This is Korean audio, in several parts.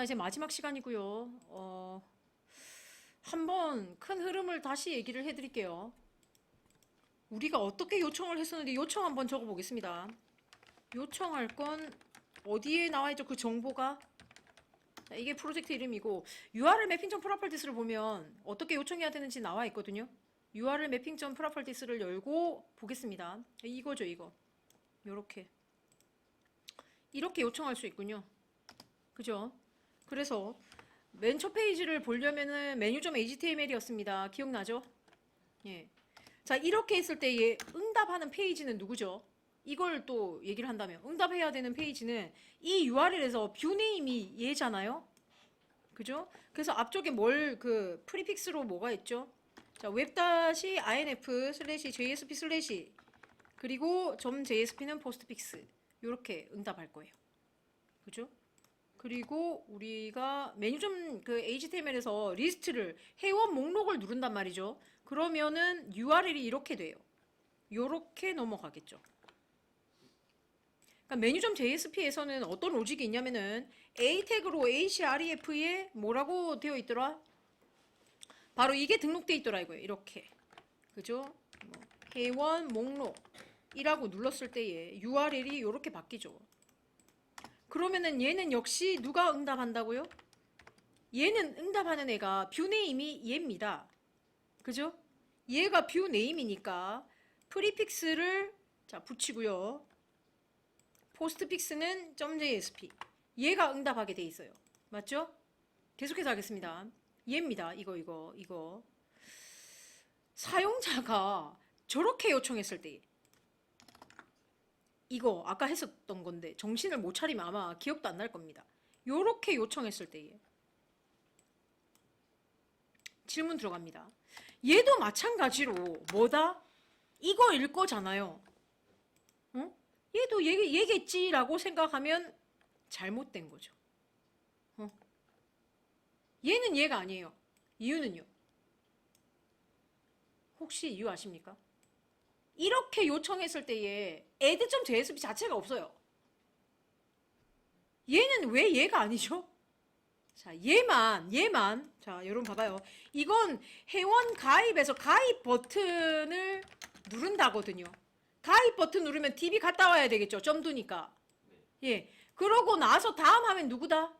자, 이제 마지막 시간이고요. 어, 한번 큰 흐름을 다시 얘기를 해드릴게요. 우리가 어떻게 요청을 했었는데 요청 한번 적어보겠습니다. 요청할 건 어디에 나와 있죠? 그 정보가 자, 이게 프로젝트 이름이고 URL 매핑.점 프로퍼티스를 보면 어떻게 요청해야 되는지 나와 있거든요. URL 매핑.점 프로퍼티스를 열고 보겠습니다. 이거죠, 이거. 요렇게. 이렇게 요청할 수 있군요. 그죠? 그래서 맨 첫 페이지를 보려면은 메뉴점 HTML이었습니다. 기억나죠? 예. 자, 이렇게 했을 때 얘 응답하는 페이지는 누구죠? 이걸 또 얘기를 한다면 응답해야 되는 페이지는 이 URL에서 뷰네임이 얘잖아요. 그죠? 그래서 앞쪽에 뭘 그 프리픽스로 뭐가 있죠? 자, web-inf 슬래시 jsp 슬래시 그리고 점 .jsp는 포스트픽스 이렇게 응답할 거예요. 그죠? 그리고 우리가 메뉴점 그 HTML에서 리스트를 회원 목록을 누른단 말이죠. 그러면은 URL이 이렇게 돼요. 요렇게 넘어가겠죠. 그러니까 메뉴점 JSP에서는 어떤 로직이 있냐면은 A 태그로 href에 뭐라고 되어 있더라? 바로 이게 등록돼 있더라 이거예요. 이렇게. 그죠? 뭐 회원 목록이라고 눌렀을 때에 URL이 이렇게 바뀌죠. 그러면은 얘는 역시 누가 응답한다고요? 얘는 응답하는 애가 뷰네임이 얘입니다. 그죠? 얘가 뷰네임이니까 프리픽스를 자 붙이고요. 포스트픽스는 .jsp 얘가 응답하게 돼 있어요. 맞죠? 계속해서 하겠습니다. 얘입니다. 이거 이거 이거 사용자가 저렇게 요청했을 때 이거 아까 했었던 건데 정신을 못 차리면 아마 기억도 안 날 겁니다. 요렇게 요청했을 때에 질문 들어갑니다. 얘도 마찬가지로 뭐다? 이거일 거잖아요. 어? 얘도 얘, 얘겠지라고 생각하면 잘못된 거죠. 어? 얘는 얘가 아니에요. 이유는요? 혹시 이유 아십니까? 이렇게 요청했을 때에 add.jsp 자체가 없어요. 얘는 왜 얘가 아니죠? 자, 얘만, 얘만. 자, 여러분 봐봐요. 이건 회원 가입에서 가입 버튼을 누른다거든요. 가입 버튼 누르면 DB 갔다 와야 되겠죠. 점두니까. 예. 그러고 나서 다음 하면 누구다?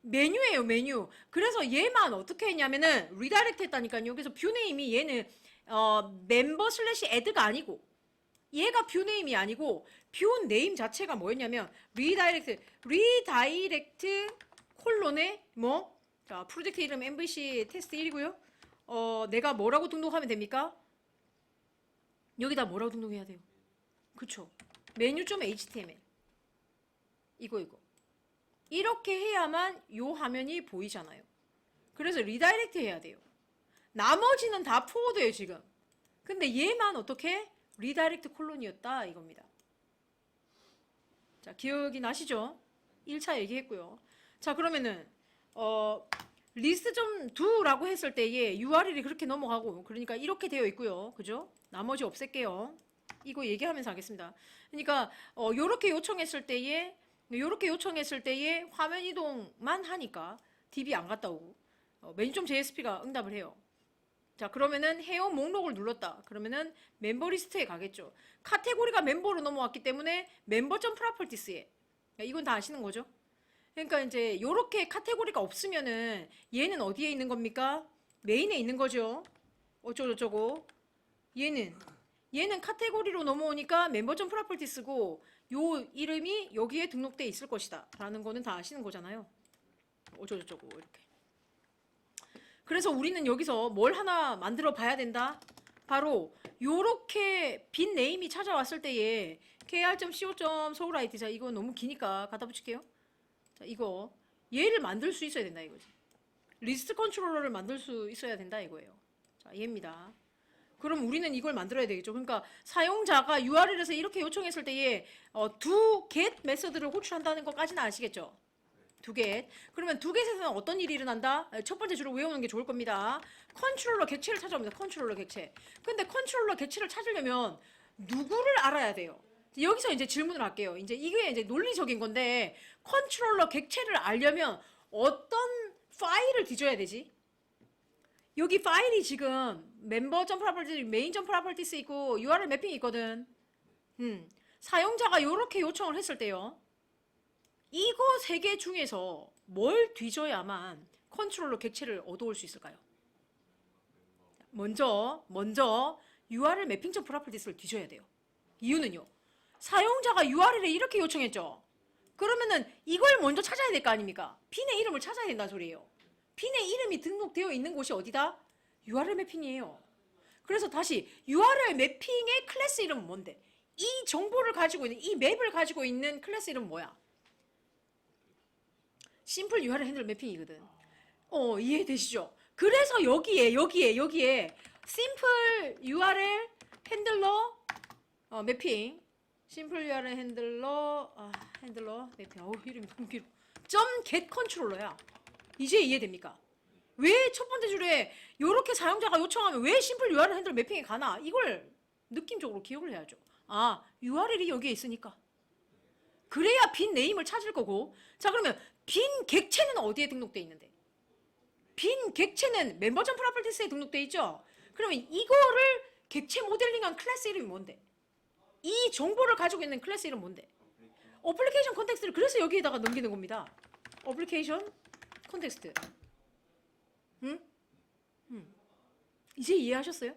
메뉴예요, 메뉴. 그래서 얘만 어떻게 했냐면은 리다이렉트 했다니까요. 여기서 뷰네임이 얘는 어, 멤버 슬래시 애드가 아니고 얘가 뷰 네임이 아니고 뷰 네임 자체가 뭐였냐면 리다이렉트 리다이렉트 콜론에 뭐? 자, 프로젝트 이름 MVC 테스트 1이고요. 어, 내가 뭐라고 등록하면 됩니까? 여기다 뭐라고 등록해야 돼요? 그쵸? 메뉴 좀 HTML. 이거 이거. 이렇게 해야만 요 화면이 보이잖아요. 그래서 리다이렉트 해야 돼요. 나머지는 다 포워드예요, 지금. 근데 얘만 어떻게? 리다이렉트 콜론이었다 이겁니다. 자, 기억이 나시죠? 1차 얘기했고요. 자, 그러면은 어 리스트 좀 두라고 했을 때에 URL이 그렇게 넘어가고 그러니까 이렇게 되어 있고요. 그죠? 나머지 없앨게요. 이거 얘기하면서 하겠습니다. 그러니까 어 요렇게 요청했을 때에 요렇게 요청했을 때에 화면 이동만 하니까 DB 안 갔다 오고 어, 메뉴점 JSP가 응답을 해요. 자 그러면은 회원 목록을 눌렀다. 그러면은 멤버 리스트에 가겠죠. 카테고리가 멤버로 넘어왔기 때문에 멤버.점 프로퍼티스에 이건 다 아시는 거죠? 그러니까 이제 요렇게 카테고리가 없으면은 얘는 어디에 있는 겁니까? 메인에 있는 거죠. 어쩌고저쩌고. 얘는 얘는 카테고리로 넘어오니까 멤버.점 프로퍼티스고 요 이름이 여기에 등록돼 있을 것이다. 라는 거는 다 아시는 거잖아요. 어쩌고저쩌고 이렇게. 그래서 우리는 여기서 뭘 하나 만들어 봐야 된다. 바로 요렇게 빈 네임이 찾아왔을 때에 kr.co. 서울 IT 자 이거 너무 기니까 갖다 붙일게요. 자 이거 얘를 만들 수 있어야 된다 이거지. 리스트 컨트롤러를 만들 수 있어야 된다 이거예요. 자 얘입니다. 그럼 우리는 이걸 만들어야 되겠죠. 그러니까 사용자가 URL에서 이렇게 요청했을 때에 어, 두 get 메서드를 호출한다는 것까지는 아시겠죠? 두 개. 그러면 두 개에서는 어떤 일이 일어난다? 첫 번째 줄을 외우는 게 좋을 겁니다. 컨트롤러 객체를 찾아옵니다. 컨트롤러 객체. 근데 컨트롤러 객체를 찾으려면 누구를 알아야 돼요? 여기서 이제 질문을 할게요. 이제 이게 이제 논리적인 건데 컨트롤러 객체를 알려면 어떤 파일을 뒤져야 되지? 여기 파일이 지금 멤버 점 프로퍼티, 메인 점 프로퍼티스 있고 URL 매핑이 있거든. 음, 사용자가 이렇게 요청을 했을 때요. 이거 세 개 중에서 뭘 뒤져야만 컨트롤러 객체를 얻어올 수 있을까요? 먼저 먼저 URL 매핑 점 프로퍼티스를 뒤져야 돼요. 이유는요. 사용자가 URL에 이렇게 요청했죠. 그러면은 이걸 먼저 찾아야 될 거 아닙니까? 빈의 이름을 찾아야 된다는 소리예요. 빈의 이름이 등록되어 있는 곳이 어디다? URL 매핑이에요. 그래서 다시 URL 매핑의 클래스 이름은 뭔데? 이 정보를 가지고 있는 이 맵을 가지고 있는 클래스 이름은 뭐야? 심플 URL 핸들 매핑이거든. 어, 이해되시죠? 그래서 여기에 여기에 여기에 심플 URL 핸들러 어, 매핑. 심플 URL 핸들러 아, 핸들러 매핑. 어우 이름이 너무 길어. 점 get 컨트롤러야. 이제 이해됩니까? 왜 첫 번째 줄에 이렇게 사용자가 요청하면 왜 심플 URL 핸들 매핑이 가나? 이걸 느낌적으로 기억을 해야죠. 아 URL이 여기에 있으니까. 그래야 빈 네임을 찾을 거고. 자 그러면 빈 객체는 어디에 등록돼 있는데 빈 객체는 멤버 점 프로퍼티스에 등록돼 있죠 그러면 이거를 객체 모델링한 클래스 이름이 뭔데 이 정보를 가지고 있는 클래스 이름 뭔데? 어플리케이션 컨텍스트를 그래서 여기에다가 넘기는 겁니다. 어플리케이션 컨텍스트. 응? 응. 이제 이해하셨어요?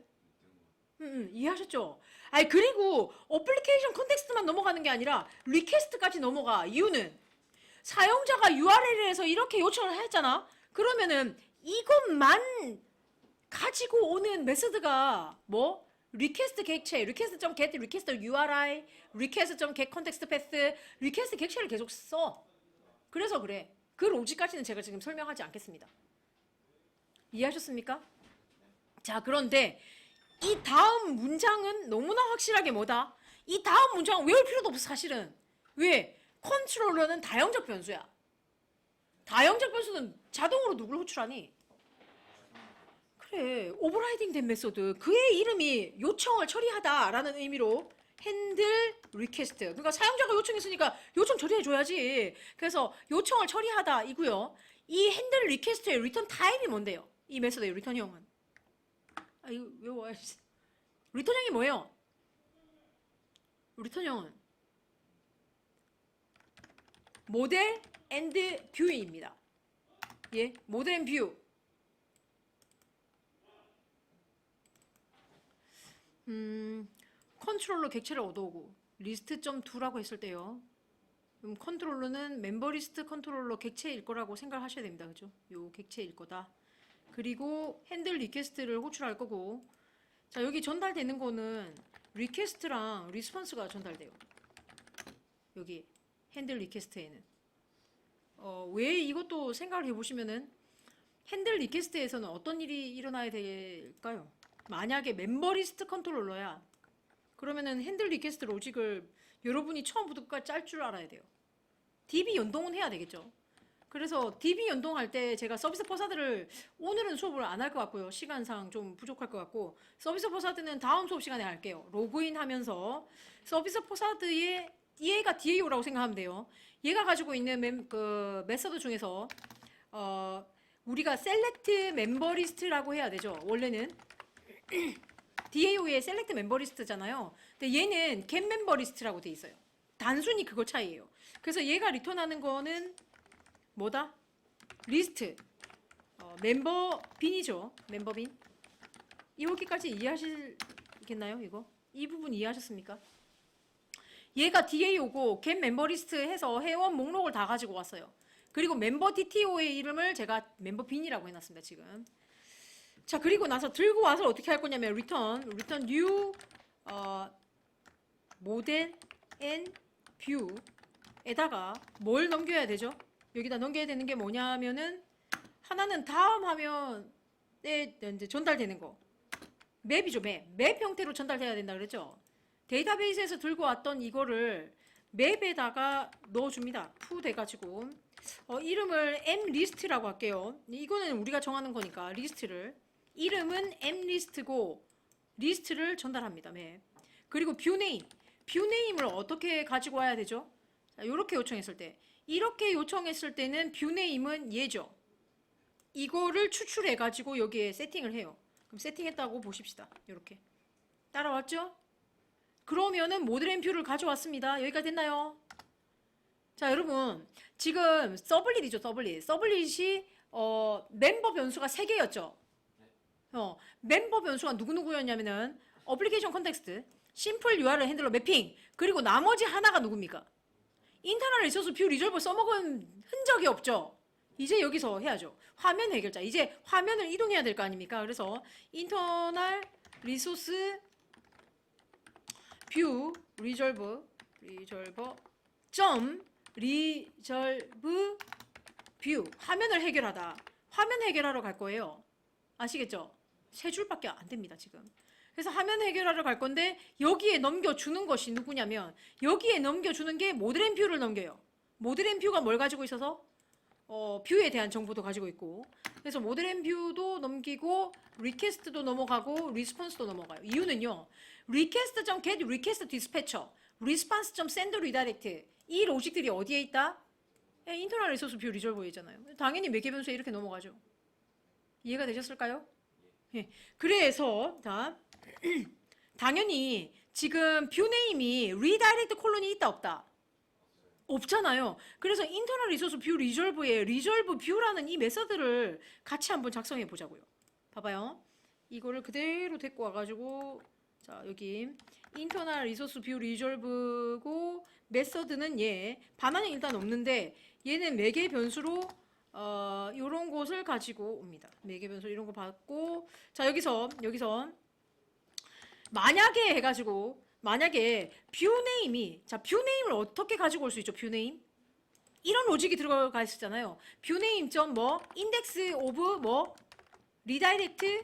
응, 응, 이해하셨죠? 아니 그리고 어플리케이션 컨텍스트만 넘어가는 게 아니라 리퀘스트까지 넘어가. 이유는 사용자가 URL에서 이렇게 요청을 했잖아. 그러면은 이것만 가지고 오는 메소드가 뭐? request 객체, request.get, request URI, request.get context path, request 객체를 계속 써. 그래서 그래. 그 로직까지는 제가 지금 설명하지 않겠습니다. 이해하셨습니까? 자, 그런데 이 다음 문장은 너무나 확실하게 뭐다? 이 다음 문장은 외울 필요도 없어, 사실은. 왜? 컨트롤러는 다형적 변수야. 다형적 변수는 자동으로 누굴 호출하니? 그래 오버라이딩 된 메소드. 그의 이름이 요청을 처리하다라는 의미로 핸들 리퀘스트. 그러니까 사용자가 요청했으니까 요청 처리해 줘야지. 그래서 요청을 처리하다 이고요. 이 핸들 리퀘스트의 리턴 타임이 뭔데요? 이 메소드의 리턴형은? 아 이거 외워야지 리턴형이 뭐예요? 리턴형은 모델 앤드 뷰입니다 예 모델 앤 뷰 음, 컨트롤러 객체를 얻어오고 리스트 점 2라고 했을 때요. 그럼 컨트롤러는 멤버 리스트 컨트롤러 객체일 거라고 생각하셔야 됩니다. 그죠? 요 객체일 거다. 그리고 핸들 리퀘스트를 호출할 거고 자, 여기 전달되는 거는 리퀘스트랑 리스폰스가 전달돼요. 여기 핸들 리퀘스트에는 어, 왜 이것도 생각을 해 보시면은 핸들 리퀘스트에서는 어떤 일이 일어나야 될까요? 만약에 멤버 리스트 컨트롤러야. 그러면은 핸들 리퀘스트 로직을 여러분이 처음부터 짤 줄 알아야 돼요. DB 연동은 해야 되겠죠. 그래서 DB 연동할 때 제가 서비스 포사드를 오늘은 수업을 안 할 것 같고요. 시간상 좀 부족할 것 같고 서비스 포사드는 다음 수업 시간에 할게요. 로그인 하면서 서비스 포사드의 얘가 DAO라고 생각하면 돼요. 얘가 가지고 있는 멤, 그 메서드 중에서 어, 우리가 셀렉트 멤버 리스트라고 해야 되죠. 원래는 DAO의 셀렉트 멤버 리스트잖아요. 근데 얘는 겟 멤버 리스트라고 돼 있어요. 단순히 그거 차이예요. 그래서 얘가 리턴하는 거는 뭐다? 리스트. 어, 멤버 빈이죠. 멤버 빈. 여기까지 이해하시겠나요? 이거? 이 부분 이해하셨습니까? 얘가 DAO고 겟 멤버 리스트 해서 회원 목록을 다 가지고 왔어요. 그리고 멤버 DTO의 이름을 제가 멤버 빈이라고 해놨습니다. 지금. 자 그리고 나서 들고 와서 어떻게 할 거냐면 return return new 어, model and view에다가 뭘 넘겨야 되죠? 여기다 넘겨야 되는 게 뭐냐면은 하나는 다음 화면에 이제 전달되는 거 맵이죠 맵. 맵 형태로 전달돼야 된다 그랬죠? 데이터베이스에서 들고 왔던 이거를 맵에다가 넣어줍니다. 푸 돼가지고 어, 이름을 m 리스트라고 할게요. 이거는 우리가 정하는 거니까 리스트를 이름은 m 리스트고 리스트를 전달합니다. 맵. 그리고 뷰 네임 뷰 네임을 어떻게 가지고 와야 되죠? 자, 이렇게 요청했을 때 이렇게 요청했을 때는 뷰 네임은 얘죠. 이거를 추출해 가지고 여기에 세팅을 해요. 그럼 세팅했다고 보십시다. 이렇게 따라왔죠? 그러면은 뷰를 가져왔습니다. 여기까지 됐나요? 자 여러분 지금 서블릿이죠 서블릿. 서블릿이 어, 멤버 변수가 3개였죠? 어, 멤버 변수가 누구누구였냐면은 어플리케이션 컨텍스트 심플 URL 핸들러 매핑 그리고 나머지 하나가 누굽니까? 인터널 리소스 뷰 리졸버 써먹은 흔적이 없죠? 이제 여기서 해야죠. 화면 해결자. 이제 화면을 이동해야 될 거 아닙니까? 그래서 인터널 리소스 뷰 리졸브 리졸버 점 리졸브 뷰. 화면을 해결하다. 화면 해결하러 갈 거예요. 아시겠죠? 세 줄밖에 안 됩니다 지금. 그래서 화면 해결하러 갈 건데 여기에 넘겨주는 것이 누구냐면 여기에 넘겨주는 게 모델 뷰를 넘겨요. 모델 뷰가 뭘 가지고 있어서? 어, 뷰에 대한 정보도 가지고 있고. 그래서 모델 뷰도 넘기고 리퀘스트도 넘어가고 리스폰스도 넘어가요. 이유는요 request.get request dispatcher response.send redirect 이 로직들이 어디에 있다? 예, 인터널 리소스 뷰 리졸버에 있잖아요. 당연히 매개 변수에 이렇게 넘어가죠. 이해가 되셨을까요? 예. 그래서 자 당연히 지금 뷰 네임이 리다이렉트 콜론이 있다 없다? 없잖아요. 그래서 인터널 리소스 뷰 리졸브에 리졸브 뷰라는 이 메서드를 같이 한번 작성해 보자고요. 봐봐요. 이거를 그대로 데리고 와가지고 자 여기 인터널 리소스 뷰 리졸브고 메서드는 얘 반환이 일단 없는데 얘는 매개 변수로 어 요런 것을 가지고 옵니다. 매개 변수 이런 거 받고 자 여기서 여기서 만약에 해 가지고 만약에 뷰 네임이 자 뷰 네임을 어떻게 가지고 올 수 있죠? 뷰 네임 이런 로직이 들어가 있었잖아요. 뷰 네임 점 뭐 인덱스 오브 뭐 리다이렉트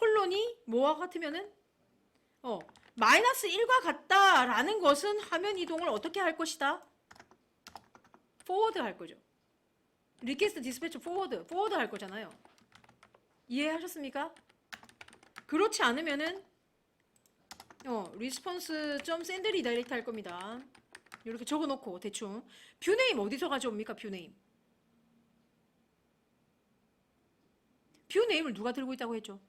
콜론이 뭐와 같으면은 어 마이너스 1과 같다라는 것은 화면 이동을 어떻게 할 것이다? 포워드 할 거죠. 리퀘스트 디스패치 포워드, 포워드 할 거잖아요. 이해하셨습니까? 그렇지 않으면은 어, 리스폰스 점 샌드 리다이렉트 할 겁니다. 이렇게 적어 놓고 대충 뷰 네임 어디서 가져옵니까? 뷰 네임. 뷰 네임을 누가 들고 있다고 했죠?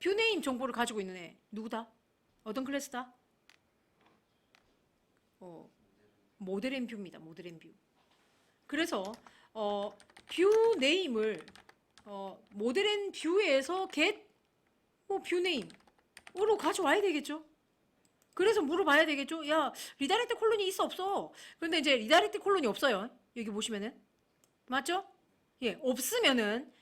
뷰 네임 정보를 가지고 있는 애 누구다? 어떤 클래스다? 어, 모델 앤 뷰입니다. 모델 앤 뷰. 그래서 어, 뷰 네임을 어, 모델 앤 뷰에서 get 뭐 뷰 네임으로 가져와야 되겠죠. 그래서 물어봐야 되겠죠. 야 리다이렉트 콜론이 있어 없어? 그런데 이제 리다이렉트 콜론이 없어요. 여기 보시면은 맞죠? 예 없으면은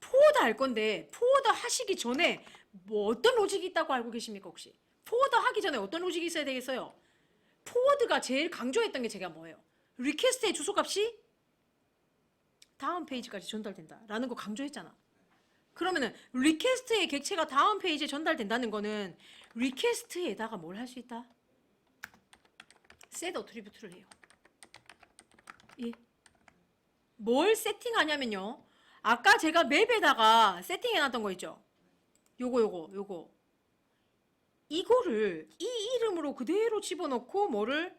포워드 할 건데 포워드 하시기 전에 뭐 어떤 로직이 있다고 알고 계십니까 혹시? 포워드 하기 전에 어떤 로직이 있어야 되겠어요? 포워드가 제일 강조했던 게 제가 뭐예요? 리퀘스트의 주소값이 다음 페이지까지 전달된다라는 거 강조했잖아. 그러면은 리퀘스트의 객체가 다음 페이지에 전달된다는 거는 리퀘스트에다가 뭘 할 수 있다? 셋 어트리뷰트를 해요. 예. 뭘 세팅하냐면요. 아까 제가 맵에다가 세팅해놨던 거 있죠? 요거 요거 요거 이거를 이 이름으로 그대로 집어넣고 뭐를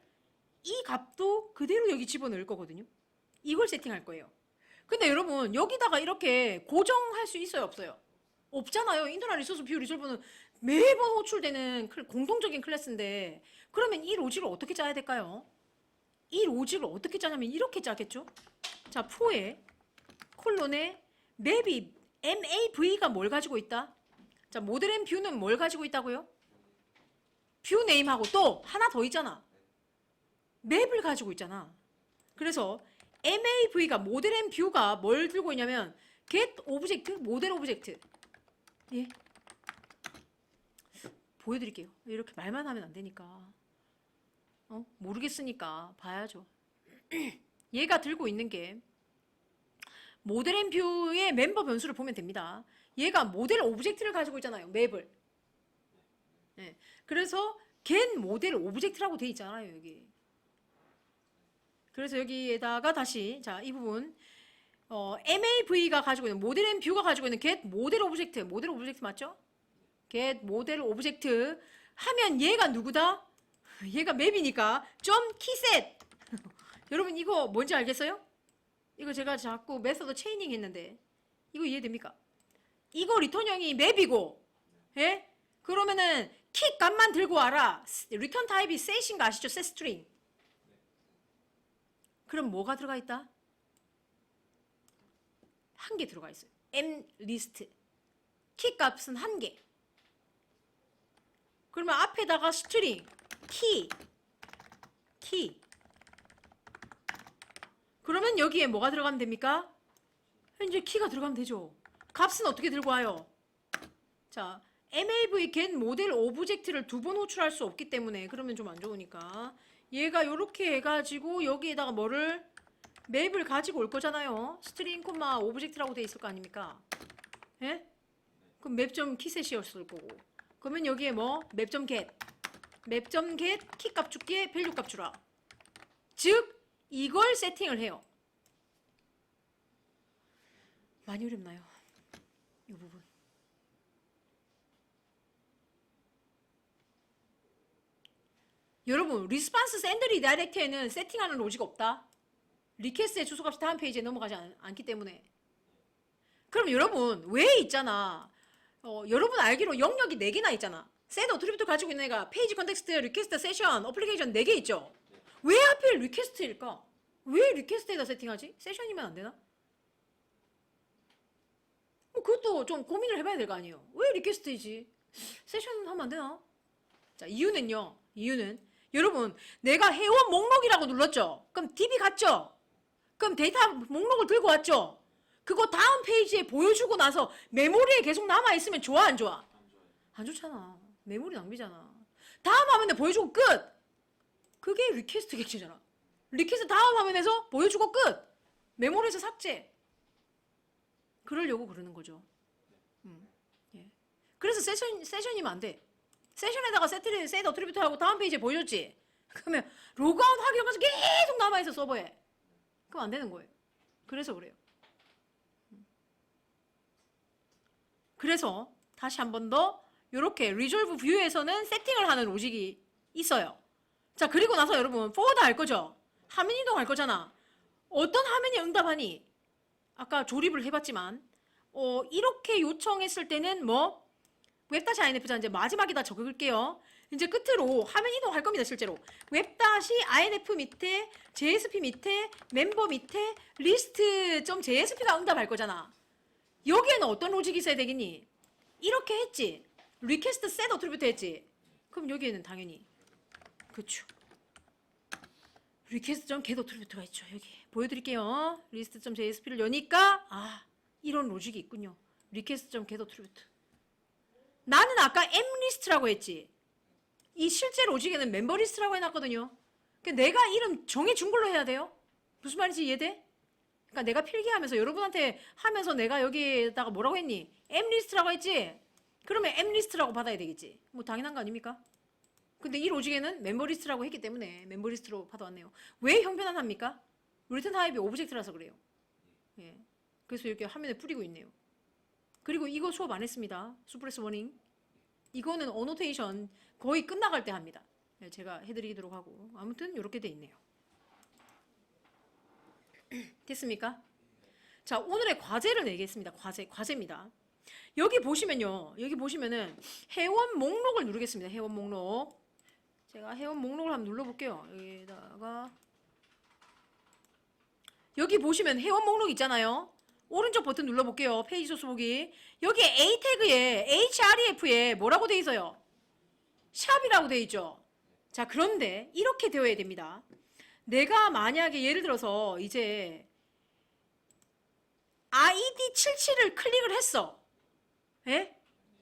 이 값도 그대로 여기 집어넣을 거거든요. 이걸 세팅할 거예요. 근데 여러분 여기다가 이렇게 고정할 수 있어요 없어요? 없잖아요. 인터넷 리소스 뷰 리졸브는 매번 호출되는 클- 공통적인 클래스인데 그러면 이 로직을 어떻게 짜야 될까요? 이 로직을 어떻게 짜냐면 이렇게 짜겠죠? 자, 포에 콜론에 맵이 MAV가 뭘 가지고 있다? 자, 모델 앤 뷰는 뭘 가지고 있다고요? 뷰 네임하고 또 하나 더 있잖아. 맵을 가지고 있잖아. 그래서 MAV가 모델 앤 뷰가 뭘 들고 있냐면 get 오브젝트, 모델 오브젝트. 예. 보여 드릴게요. 이렇게 말만 하면 안 되니까. 어? 모르겠으니까 봐야죠. 얘가 들고 있는 게 모델 앤 뷰의 멤버 변수를 보면 됩니다. 얘가 모델 오브젝트를 가지고 있잖아요. 맵을. 네. 그래서 get 모델 오브젝트라고 돼 있잖아요. 여기. 그래서 여기에다가 다시 자 이 부분 어, MAV가 가지고 있는 모델 앤 뷰가 가지고 있는 get 모델 오브젝트 모델 오브젝트 맞죠? get 모델 오브젝트 하면 얘가 누구다? 얘가 맵이니까 점 키셋. 여러분 이거 뭔지 알겠어요? 이거 제가 자꾸 메서드 체이닝 했는데 이거 이해됩니까? 이거 리턴형이 맵이고 예? 그러면은 킥 값만 들고 와라. 리턴 타입이 셋인 거 아시죠? 셋 스트링. 그럼 뭐가 들어가 있다? 한 개 들어가 있어요. M 리스트. 키 값은 한 개. 그러면 앞에다가 스트링, 키, 키. 그러면 여기에 뭐가 들어가면 됩니까? 현재 키가 들어가면 되죠. 값은 어떻게 들고 와요? 자, MAV get 모델 오브젝트를 두 번 호출할 수 없기 때문에 그러면 좀 안 좋으니까 얘가 요렇게 해가지고 여기에다가 뭐를 맵을 가지고 올 거잖아요. 스트링 콤마 오브젝트라고 돼 있을 거 아닙니까? 예? 그럼 맵점 키셋이었을 거고. 그러면 여기에 뭐 맵점 get, 맵점 get 키값 줄게 밸류 값 주라. 즉 이걸 세팅을 해요. 많이 어렵나요? 이 부분. 여러분 리스판스 샌드 리 다이렉트에는 세팅하는 로지가 없다. 리퀘스트의 주소값이 다음 페이지에 넘어가지 않, 않기 때문에. 그럼 여러분 왜 있잖아. 어, 여러분 알기로 영역이 4개나 있잖아. 셋 어트리뷰트 가지고 있는 애가 페이지 컨텍스트, 리퀘스트, 세션, 어플리케이션 4개 있죠. 왜 하필 리퀘스트일까? 왜 리퀘스트에다 세팅하지? 세션이면 안 되나? 뭐 그것도 좀 고민을 해봐야 될 거 아니에요. 왜 리퀘스트이지? 세션 하면 안 되나? 자 이유는요. 이유는 여러분 내가 회원 목록이라고 눌렀죠. 그럼 DB 갔죠. 그럼 데이터 목록을 들고 왔죠. 그거 다음 페이지에 보여주고 나서 메모리에 계속 남아 있으면 좋아 안 좋아? 안 좋잖아. 메모리 낭비잖아. 다음 화면에 보여주고 끝. 그게 리퀘스트 객체잖아. 리퀘스트 다음 화면에서 보여주고 끝. 메모리에서 삭제. 그러려고 그러는 거죠. 음, 예. 그래서 세션 세션이면 안 돼. 세션에다가 세트리 세트 어트리뷰트 하고 다음 페이지에 보여줬지. 그러면 로그아웃 하기까지 계속 남아 있어 서버에. 그럼 안 되는 거예요. 그래서 그래요. 음. 그래서 다시 한 번 더 이렇게 리졸브 뷰에서는 세팅을 하는 로직이 있어요. 자 그리고 나서 여러분 포워드 할 거죠. 화면 이동할 거잖아. 어떤 화면이 응답하니? 아까 조립을 해봤지만 어, 이렇게 요청했을 때는 뭐 웹다시 INF자 이제 마지막에다 적을게요. 이제 끝으로 화면 이동할 겁니다, 실제로. 웹다시 INF 밑에 JSP 밑에 멤버 밑에 리스트.jsp가 응답할 거잖아. 여기에는 어떤 로직이 있어야 되겠니? 이렇게 했지. 리퀘스트 셋 어트리뷰트 했지. 그럼 여기에는 당연히 그렇죠. 리퀘스트.get 어트리뷰트가 있죠. 여기 보여드릴게요. 리스트.jsp를 여니까 아 이런 로직이 있군요. 리퀘스트.get 어트리뷰트. 나는 아까 m리스트라고 했지. 이 실제 로직에는 멤버 리스트라고 해놨거든요. 그러니까 내가 이름 정해준 걸로 해야 돼요. 무슨 말인지 이해돼? 그러니까 내가 필기하면서 여러분한테 하면서 내가 여기에다가 뭐라고 했니? m리스트라고 했지? 그러면 m리스트라고 받아야 되겠지. 뭐 당연한 거 아닙니까? 근데 이 로직에는 멤버 리스트라고 했기 때문에 멤버 리스트로 받아왔네요. 왜 형편안합니까? 리턴 타입이 오브젝트라서 그래요. 예. 그래서 이렇게 화면에 뿌리고 있네요. 그리고 이거 수업 안 했습니다. 수프레스 워닝. 이거는 어노테이션 거의 끝나갈 때 합니다. 네, 제가 해드리도록 하고 아무튼 이렇게 돼 있네요. 됐습니까? 자 오늘의 과제를 내겠습니다. 과제 과제입니다. 여기 보시면요. 여기 보시면은 회원 목록을 누르겠습니다. 회원 목록. 제가 회원 목록을 한번 눌러볼게요. 여기다가 여기 보시면 회원 목록 있잖아요. 오른쪽 버튼 눌러볼게요. 페이지 소스 보기. 여기 A 태그에 href에 뭐라고 돼 있어요? 샵이라고 돼 있죠. 자, 그런데 이렇게 되어야 됩니다. 내가 만약에 예를 들어서 이제 ID 77을 클릭을 했어. 예?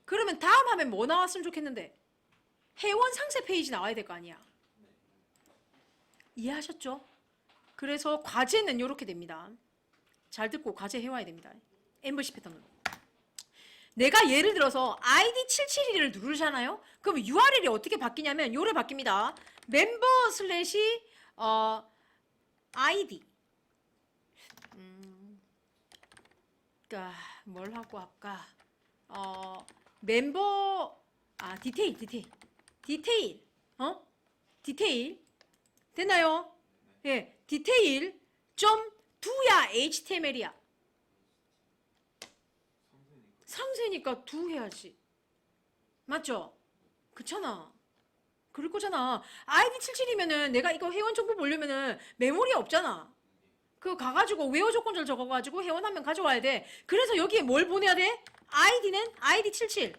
그러면 다음 화면 뭐 나왔으면 좋겠는데? 회원 상세 페이지 나와야 될 거 아니야. 이해하셨죠? 그래서 과제는 이렇게 됩니다. 잘 듣고 과제 해와야 됩니다. 엠버시 패턴으로. 내가 예를 들어서 ID 771을 누르잖아요. 그럼 URL이 어떻게 바뀌냐면 요래 바뀝니다. 멤버 슬래시 어 ID 음, 그러니까 뭘 하고 할까? 어 멤버 아 디테일 디테일 디테일 어 디테일 됐나요? 예, 디테일 점 두야 HTML이야. 상세니까 두 해야지. 맞죠? 그렇잖아. 그럴 거잖아. 아이디 77이면은 내가 이거 회원 정보 보려면은 메모리 없잖아. 그거 가가지고 외워 조건절 적어가지고 회원 한명 가져와야 돼. 그래서 여기에 뭘 보내야 돼? 아이디는 아이디 77.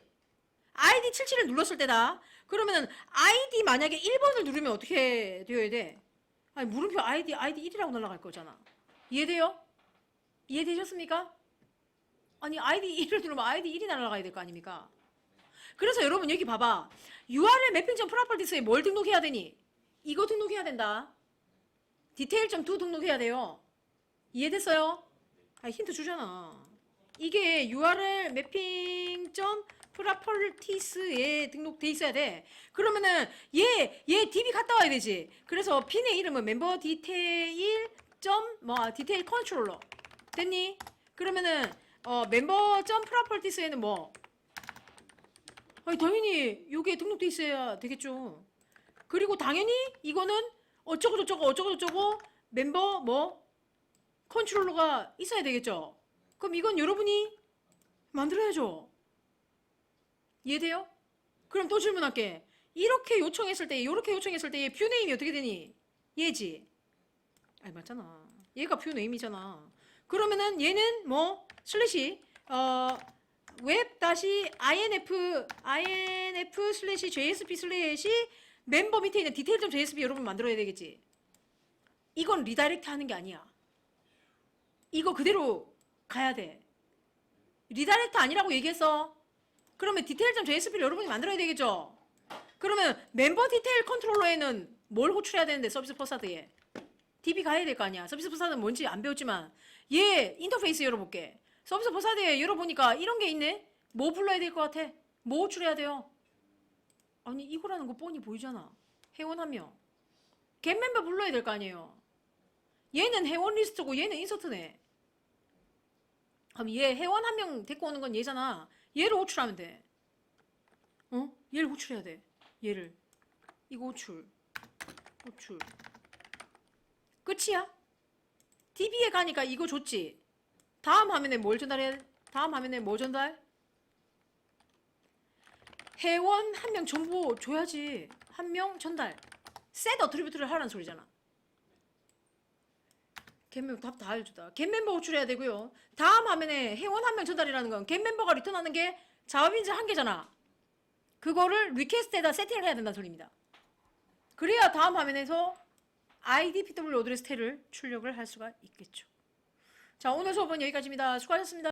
아이디 77을 눌렀을 때다. 그러면은 아이디 만약에 1번을 누르면 어떻게 되어야 돼? 아니 물음표 아이디 아이디 1이라고 날아갈 거잖아. 이해돼요? 이해되셨습니까? 아니 아이디 1을 누르면 아이디 1이 날아가야 될 거 아닙니까? 그래서 여러분 여기 봐봐. URL 매핑 점 프로퍼티스에 뭘 등록해야 되니? 이거 등록해야 된다. 디테일 점2 등록해야 돼요. 이해됐어요? 아 힌트 주잖아. 이게 URL 매핑 점 프로퍼티스에 등록돼 있어야 돼. 그러면은 얘, 얘 DB 갔다 와야 되지. 그래서 핀의 이름은 멤버 디테일 점 뭐 디테일 컨트롤러. 됐니? 그러면은 어 멤버 점 프로퍼티스에는 뭐 아니 당연히 요게 등록돼 있어야 되겠죠. 그리고 당연히 이거는 어쩌고 저쩌고 어쩌고 저쩌고 멤버 뭐 컨트롤러가 있어야 되겠죠. 그럼 이건 여러분이 만들어야죠. 이해돼요? 그럼 또 질문할게. 이렇게 요청했을 때, 이렇게 요청했을 때얘 뷰네임이 어떻게 되니? 얘지. 아니 맞잖아. 얘가 뷰 네임이잖아. 그러면은 얘는 뭐 슬래시 어 웹 다시 inf inf 슬래시 jsp 슬래시 멤버 밑에 있는 디테일 점 jsp 여러분 만들어야 되겠지. 이건 리다이렉트 하는 게 아니야. 이거 그대로 가야 돼. 리다이렉트 아니라고 얘기했어. 그러면 디테일 점 JSP를 여러분이 만들어야 되겠죠? 그러면 멤버 디테일 컨트롤러에는 뭘 호출해야 되는데 서비스 퍼사드에 DB 가야 될 거 아니야. 서비스 퍼사드는 뭔지 안 배웠지만 얘 인터페이스 열어볼게. 서비스 퍼사드에 열어보니까 이런 게 있네. 뭐 불러야 될 것 같아? 뭐 호출해야 돼요? 아니 이거라는 거 뻔히 보이잖아. 회원 한 명. 겟 멤버 불러야 될 거 아니에요. 얘는 회원 리스트고 얘는 인서트네. 그럼 얘 회원 한 명 데리고 오는 건 얘잖아. 얘를 호출하면 돼. 어? 얘를 호출해야 돼. 얘를. 이거 호출. 호출. 끝이야? DB에 가니까 이거 줬지? 다음 화면에 뭘 전달해? 다음 화면에 뭐 전달? 회원 한명 정보 줘야지. 한 명 전달. 셋 어트리뷰트를 하라는 소리잖아. 겟멤버 답 다 알려주다. 겟멤버 호출해야 되고요. 다음 화면에 회원 한 명 전달이라는 건 겟멤버가 리턴하는 게 자업인지 한 개잖아. 그거를 리퀘스트에다 세팅을 해야 된다는 소리입니다. 그래야 다음 화면에서 ID PW 어드레스 탭을 출력을 할 수가 있겠죠. 자 오늘 수업은 여기까지입니다. 수고하셨습니다.